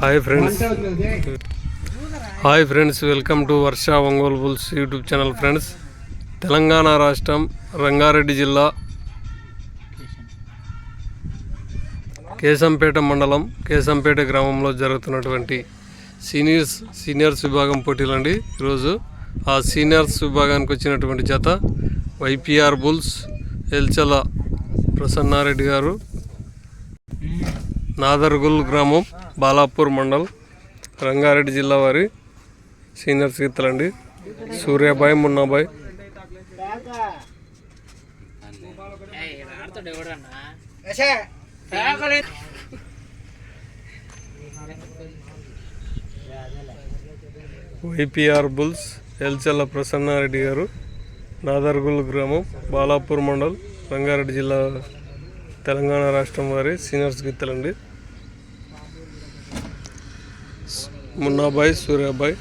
Hi friends hi friends welcome to Varsha Ongole bulls YouTube channel friends Telangana రాష్ట్రం రంగారెడ్డి జిల్లా కేశంపేట మండలం కేశంపేట గ్రామంలో జరుగుతున్నటువంటి సీనియర్స్ సీనియర్స్ విభాగం పోటీలండి ఈరోజు ఆ సీనియర్స్ విభాగానికి వచ్చినటువంటి జత వైపిఆర్ బుల్స్ ఎల్చల ప్రసన్నారెడ్డి గారు నాదర్గుల్ గ్రామం బాలాపూర్ మండల్ రంగారెడ్డి జిల్లా వారి సీనియర్ సీతలండి సూర్యాబాయ్ మున్నాబాయ్. వైపిఆర్ బుల్స్ ఎల్చల్ల ప్రసన్నారెడ్డి గారు నాదర్గుల్ గ్రామం బాలాపూర్ మండల్ రంగారెడ్డి జిల్లా తెలంగాణ రాష్ట్రం వారి సీనియర్స్ గీతలండి మున్నాబాయ్ సూర్యాబాయ్